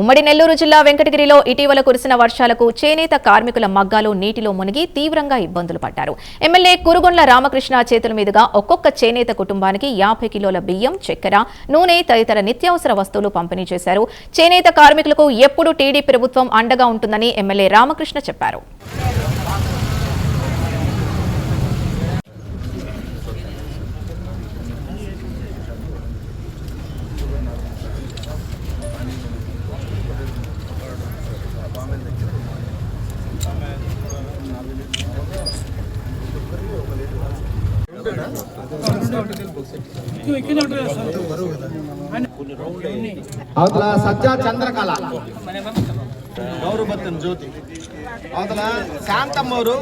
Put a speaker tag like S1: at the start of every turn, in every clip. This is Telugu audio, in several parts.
S1: ఉమ్మడి నెల్లూరు జిల్లా వెంకటగిరిలో ఇటీవల కురిసిన వర్షాలకు చేనేత కార్మికుల మగ్గాలు నీటిలో మునిగి తీవ్రంగా ఇబ్బందులు పడ్డారు. ఎమ్మెల్యే కురుగొండ్ల రామకృష్ణ చేతుల మీదుగా ఒక్కొక్క చేనేత కుటుంబానికి యాభై కిలోల బియ్యం చక్కెర నూనె తదితర నిత్యావసర వస్తువులు పంపిణీ చేశారు. చేనేత కార్మికులకు ఎప్పుడు టీడీ ప్రభుత్వం అండగా ఉంటుందని ఎమ్మెల్యే రామకృష్ణ చెప్పారు.
S2: అవతల సజ్జా చంద్రకళ. గౌరవబత్తన్ జ్యోతి. అవతల శాంతమ్మూరు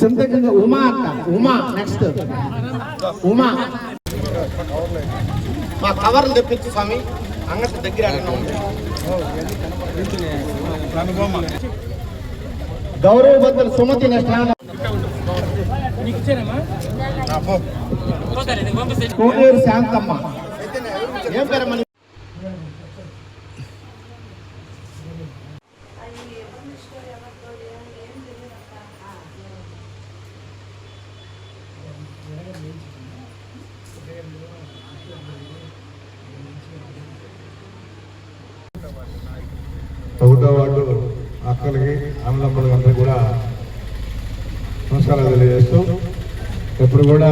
S2: చింతకింద ఉమా అంట ఉమా నెక్స్ట్ ఉమా. మా కవర్లు తెప్పించు స్వామి. అంగటి దగ్గర. గౌరవ బద్దలు సుమతి కోనేరు శాంతమ్మ. ఏం పేరమ్మ
S3: ఒకటో వార్డు అక్కలకి అన్నదమ్ములకి అందరూ కూడా నమస్కారాలు తెలియజేస్తూ ఎప్పుడు కూడా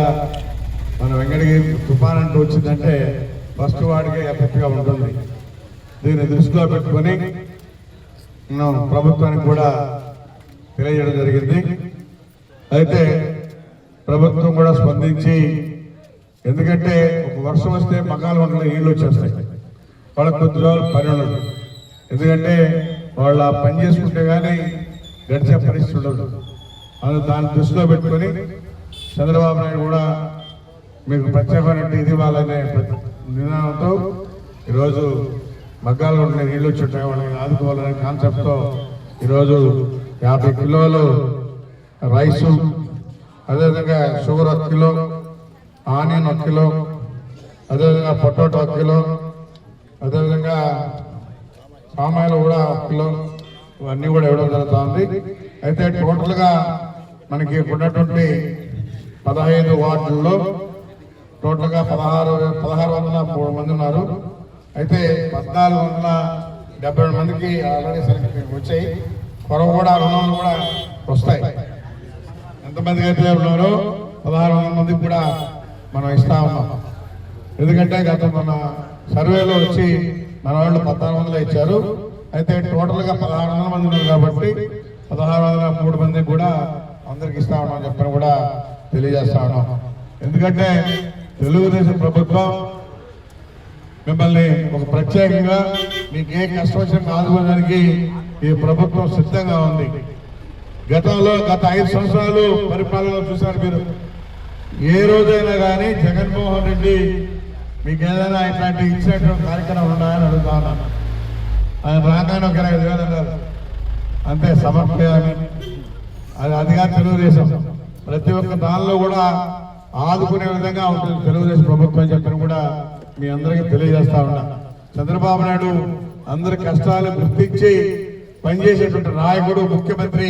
S3: మన వెంకటగిరి తుఫాన్ అంటూ వచ్చిందంటే ఫస్ట్ వాడికి ఎఫెక్ట్గా ఉంటుంది. దీన్ని దృష్టిలో పెట్టుకొని మనం ప్రభుత్వానికి కూడా తెలియజేయడం జరిగింది. అయితే ప్రభుత్వం కూడా స్పందించి ఎందుకంటే ఒక వర్షం వస్తే మకాల వంటలు నీళ్ళు వచ్చేస్తాయి. వాళ్ళకి కొద్ది రోజులు పని ఉండదు ఎందుకంటే వాళ్ళ పని చేసుకుంటే కానీ గడిచే పరిస్థితి ఉండదు. అది దాన్ని దృష్టిలో పెట్టుకొని చంద్రబాబు నాయుడు కూడా మీకు ప్రత్యేకమైనటువంటి ఇది వాళ్ళనే ప్ర- నినాదంతో ఈరోజు మగ్గాలు ఉండే నీళ్ళు వచ్చి వాళ్ళని ఆదుకోవాలనే కాన్సెప్ట్తో ఈరోజు యాభై కిలోలు రైసు అదేవిధంగా షుగర్ ఒక కిలో ఆనియన్ ఒక కిలో అదేవిధంగా పొటాటో ఒక కిలో అదేవిధంగా పామాయిల్ కూడా పిల్లలు ఇవన్నీ కూడా ఇవ్వడం జరుగుతుంది. అయితే టోటల్గా మనకి ఉన్నటువంటి పదహైదు వార్డుల్లో టోటల్గా పదహారు పదహారు వందల మూడు మంది ఉన్నారు. అయితే పద్నాలుగు వందల డెబ్బై మందికి ఆల్రెడీ సరికి వచ్చాయి. కొరవ కూడా రుణాలు కూడా వస్తాయి. ఎంతమందికి అయితే ఉన్నారో పదహారు వందల మందికి కూడా మనం ఇస్తా ఉన్నాం. ఎందుకంటే గత మన సర్వేలో వచ్చి మన వాళ్ళు పద్నాలుగు వందలు ఇచ్చారు. అయితే టోటల్గా పదహారు వందల మంది ఉన్నారు కాబట్టి పదహారు వందల మూడు మంది కూడా అందరికి ఇస్తా ఉన్నాం చెప్పని కూడా తెలియజేస్తా ఉన్నాం. ఎందుకంటే తెలుగుదేశం ప్రభుత్వం మిమ్మల్ని ఒక ప్రత్యేకంగా మీకు ఏ కష్టం వచ్చినా ఆదుకోవడానికి ఈ ప్రభుత్వం సిద్ధంగా ఉంది. గతంలో గత ఐదు సంవత్సరాలు పరిపాలన చూశారు మీరు. ఏ రోజైనా కానీ జగన్మోహన్ రెడ్డి మీకు ఏదైనా ఇట్లాంటి ఇచ్చినటువంటి కార్యక్రమం ఉన్నాయని అడుగుతా ఉన్నాను ఆయన రాగానే ఒక ఐదు వేలు అన్నారు అంతే సమర్పయామి అది అదిగా తెలుగుదేశం. ప్రతి ఒక్క దానిలో కూడా ఆదుకునే విధంగా ఉంటుంది తెలుగుదేశం ప్రభుత్వం అని చెప్పని కూడా మీ అందరికీ తెలియజేస్తా ఉన్నా. చంద్రబాబు నాయుడు అందరి కష్టాలు గుర్తించి పనిచేసేటువంటి నాయకుడు ముఖ్యమంత్రి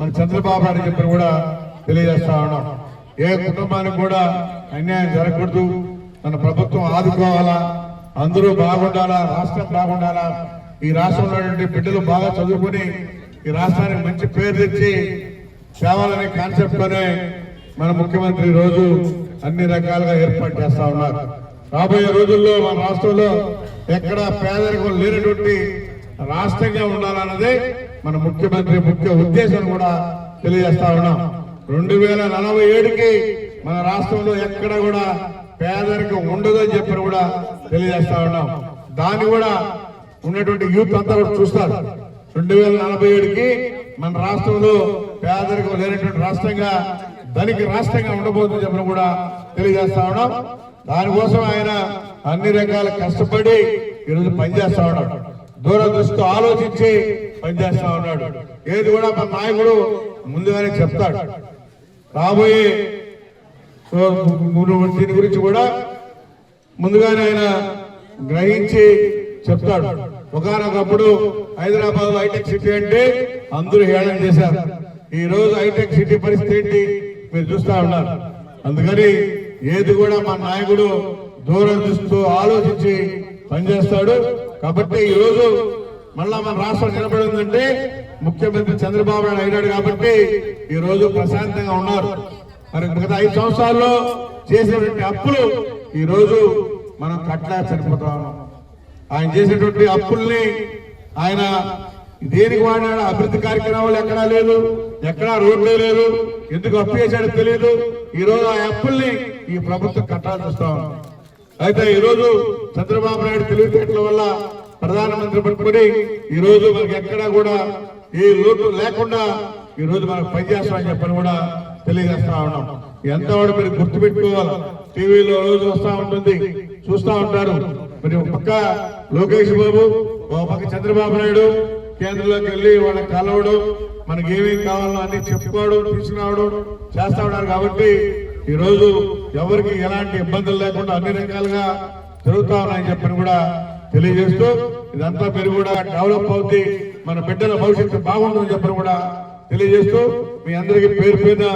S3: మన చంద్రబాబు నాయుడు చెప్పని కూడా తెలియజేస్తా ఉన్నాం. ఏ కుటుంబానికి కూడా అన్యాయం జరగకూడదు. మన ప్రభుత్వం ఆదుకోవాలా? అందరూ బాగుండాలా? రాష్ట్రం బాగుండాలా? ఈ రాష్ట్రంలో ఉన్నటువంటి బిడ్డలు బాగా చదువుకుని ఈ రాష్ట్రానికి మంచి పేరు తెచ్చి సేవలనే కాన్సెప్ట్ తోనే మన ముఖ్యమంత్రి రోజు అన్ని రకాలుగా ఏర్పాటు చేస్తా ఉన్నారు. రాబోయే రోజుల్లో మన రాష్ట్రంలో ఎక్కడ పేదరికం లేనటువంటి రాష్ట్రంగా ఉండాలన్నదే మన ముఖ్యమంత్రి ముఖ్య ఉద్దేశం కూడా తెలియజేస్తా ఉన్నాం. రెండు వేల నలభై ఏడుకి మన రాష్ట్రంలో ఎక్కడ కూడా పేదరికం ఉండదు అని చెప్పి కూడా తెలియజేస్తా ఉన్నాం. దాన్ని కూడా ఉన్నటువంటి యూత్ అంతా కూడా చూస్తారు. రెండు వేల నలభై ఏడుకి మన రాష్ట్రంలో పేదరికం లేనటువంటి రాష్ట్రంగా ధనిక రాష్ట్రంగా ఉండబోతుందని చెప్పిన కూడా తెలియజేస్తా ఉన్నాం. దానికోసం ఆయన అన్ని రకాల కష్టపడి ఈరోజు పనిచేస్తా ఉన్నాడు. దూరదృష్టితో ఆలోచించి పనిచేస్తా ఉన్నాడు. ఏది కూడా మన నాయకుడు ముందుగానే చెప్తాడు. రాబోయే సో, దీని గురించి కూడా ముందుగానే ఆయన గ్రహించి చెప్తాడు. ఒకనొకప్పుడు హైదరాబాద్ హైటెక్ సిటీ అంటే అందరూ హేళన చేశారు. ఈ రోజు హైటెక్ సిటీ పరిస్థితి ఏంటి? మీరు చూస్తా ఉన్నారు. అందుకని ఏది కూడా మా నాయకుడు దూరం చూస్తూ ఆలోచించి పనిచేస్తాడు. కాబట్టి ఈ రోజు మళ్ళా మన రాష్ట్రం నిలబడిందంటే ముఖ్యమంత్రి చంద్రబాబు నాయుడు అయినాడు కాబట్టి ఈ రోజు ప్రశాంతంగా ఉన్నారు. మరి గత ఐదు సంవత్సరాల్లో చేసినటువంటి అప్పులు ఈరోజు మనం కట్టలేక చనిపోతా ఆయన చేసినటువంటి అప్పుల్ని ఆయన దేనికి వాడినాడు? అభివృద్ధి కార్యక్రమాలు ఎక్కడా లేదు ఎక్కడా రోడ్లే లేదు ఎందుకు అప్పు చేశాడో తెలియదు ఈ రోజు ఆ అప్పుల్ని ఈ ప్రభుత్వం కట్టాల్సి వస్తాం అయితే ఈరోజు చంద్రబాబు నాయుడు తెలివితేటల వల్ల ప్రధానమంత్రి పట్టుకొని ఈ రోజు మనకి ఎక్కడా కూడా ఏ లోటు లేకుండా ఈ రోజు మనకు పనిచేస్తామని చెప్పని కూడా తెలియజేస్తా ఉన్నాం. ఎంత వాడు మీరు గుర్తుపెట్టుకోవాలి టీవీలో రోజు వస్తా ఉంటుంది చూస్తా ఉంటారు. మరి ఒక పక్క లోకేష్ బాబు ఒక పక్క చంద్రబాబు నాయుడు కేంద్రంలోకి వెళ్ళి వాళ్ళకి కలవడం మనకి ఏమేమి కావాలో అన్ని చెప్పుకోవడం తీసుకురావడం చేస్తా ఉన్నారు కాబట్టి ఈరోజు ఎవరికి ఎలాంటి ఇబ్బందులు లేకుండా అన్ని రకాలుగా జరుగుతా ఉన్నాయని చెప్పని కూడా తెలియజేస్తూ ఇదంతా మీరు కూడా డెవలప్ అవుతుంది మన బిడ్డల భవిష్యత్తు బాగుంటుందని చెప్పని కూడా తెలియజేస్తూ మీ అందరికీ పేరు పేరున